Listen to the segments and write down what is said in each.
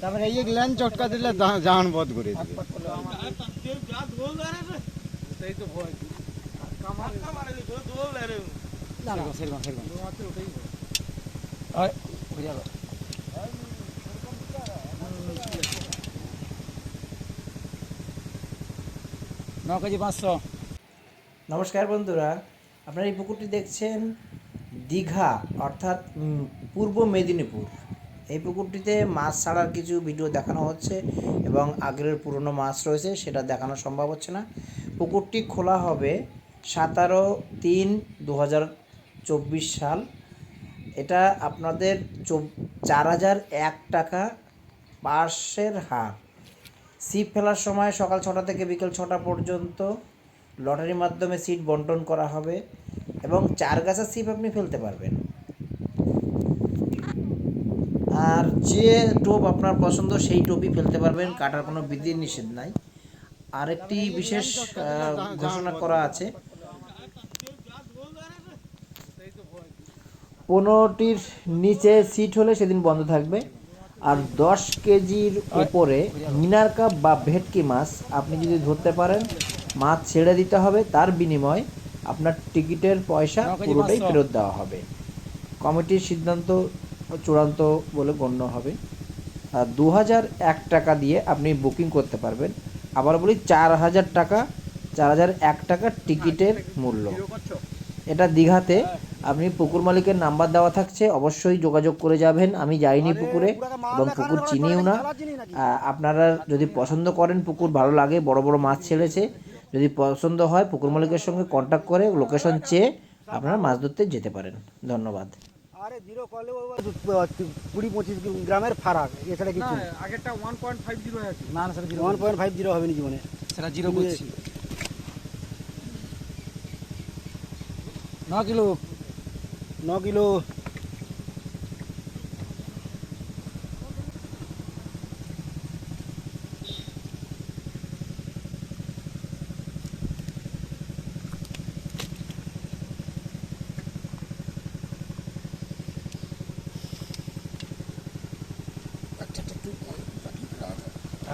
তারপরে এই লাইন চটকা দিলে জাহান বধ করে দিবে। ন কেজি পাঁচশো নমস্কার বন্ধুরা, আপনারা এই পুকুরটি দেখছেন দীঘা, অর্থাৎ পূর্ব মেদিনীপুর। এই পুকুরটিতে মাছ ছাড়ার কিছু ভিডিও দেখানো হচ্ছে এবং আগের পুরনো মাছ রয়েছে, সেটা দেখানো সম্ভব হচ্ছে না। পুকুরটি খোলা হবে সাতারো তিন দু সাল। এটা আপনাদের চার হাজার এক টাকা পার্সের হার। সিপ ফেলার সময় সকাল ছটা থেকে বিকেল ছটা পর্যন্ত লটারির মাধ্যমে সিট বন্টন করা হবে এবং চার গাছের সিপ আপনি ফেলতে পারবেন। আর যে টোপ আপনার পছন্দ, সেই টোপই ফেলতে পারবেন, কাটার কোনো বিধি নিষেধ নাই। আরেকটি বিশেষ ঘোষণা করা আছে। পনেরোটির নিচে সিট হলে সেদিন বন্ধ থাকবে। আর দশ কেজির উপরে মিনার কাপ বা ভেটকি মাছ আপনি যদি ধরতে পারেন, মাছ ছেড়ে দিতে হবে, তার বিনিময়ে আপনার টিকিটের পয়সা পুরোটাই ফেরত দেওয়া হবে। কমিটির সিদ্ধান্ত চূড়ান্ত বলে গণ্য হবে। আর দু হাজার এক টাকা দিয়ে আপনি বুকিং করতে পারবেন। আবার বলি চার হাজার টাকা চার হাজার এক টাকা টিকিটের মূল্য। এটা দীঘাতে আপনি পুকুর মালিকের নাম্বার দেওয়া থাকছে অবশ্যই যোগাযোগ করে যাবেন। আমি যাইনি পুকুরে এবং পুকুর চিনিও না। আপনারা যদি পছন্দ করেন পুকুর ভালো লাগে বড় বড় মাছ ছেড়েছে যদি পছন্দ হয় পুকুর মালিকের সঙ্গে কন্ট্যাক্ট করে লোকেশন চেয়ে আপনারা মাছ ধরতে যেতে পারেন। ধন্যবাদ। আরে জিরো করলে কুড়ি পঁচিশ গ্রামের ফারাক এছাড়া কিছু আগেরটা ওয়ান পয়েন্ট ফাইভ জিরো আছে। না না ওয়ান পয়েন্ট ফাইভ জিরো হবে না জীবনে। সেটা জিরো করছি। ন কিলো। ন কিলো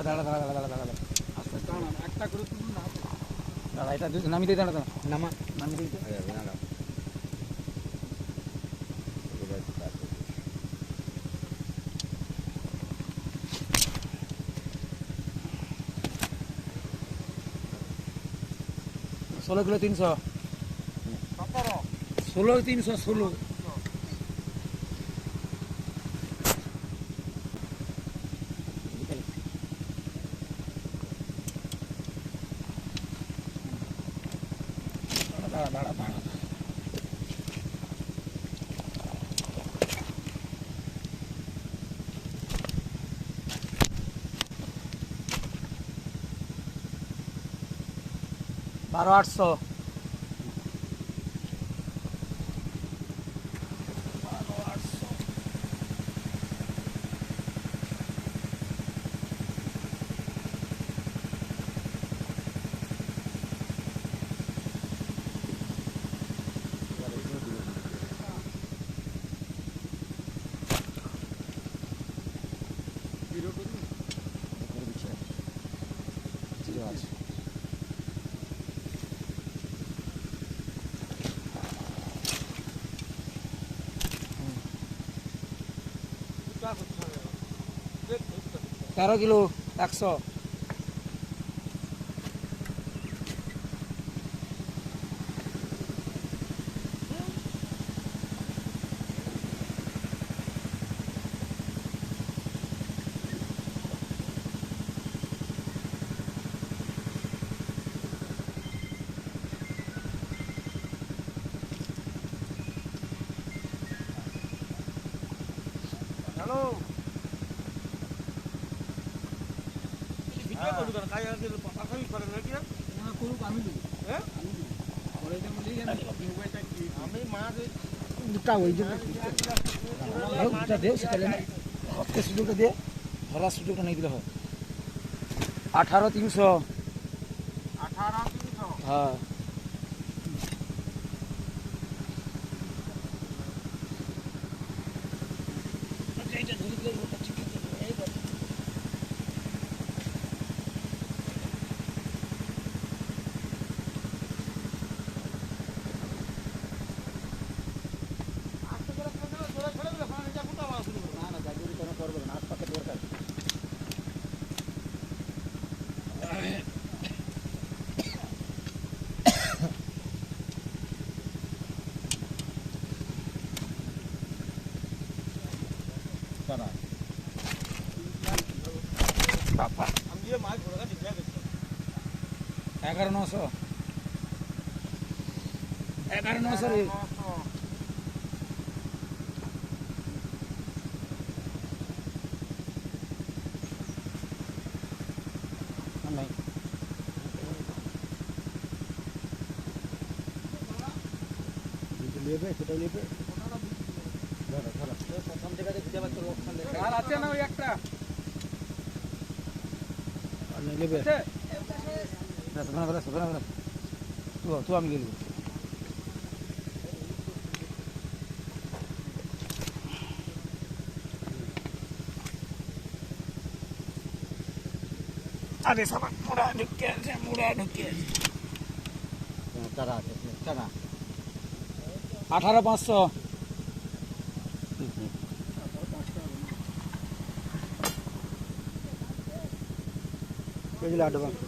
দাঁড়া দাঁড়া দাঁড়া দাঁড়া দাঁড়া। আস্তে দাঁড়া একটা করে তুলুন না। দাঁড়া এটা নামিয়ে দিই দাঁড়া দাঁড়া। নামা। নামিয়ে তো। ষোলো কিলো তিনশো। ষোলো তিনশো ষোলো। দাঁড়া দাঁড়া দাঁড়া বারো আটশো তেরো কিলো একশো। হ্যালো। না করুক আমি দেবো। হ্যাঁ? করে দেবো। বলি আমি মাছ দুটা ওই জন্য দুটা। দে সেখানে হতে সুযোগটা দে ধরার সুযোগটা নেই দিলে হয় আঠারো তিনশো। হ্যাঁ। এগারো নশো। এগারো নশো রে। নেবে সেটা নেবে আর আছে না ওই একটা? আর না নেবে আছে শোনা বেলা শোনা বেলা তুই তুই আমি গেলি আরে সাবান মুড়া ঢুকে আছে মুড়া ঢুকে আছে চারা আছে চারা আঠারো পাঁচশো இதில் ஆடுவாங்க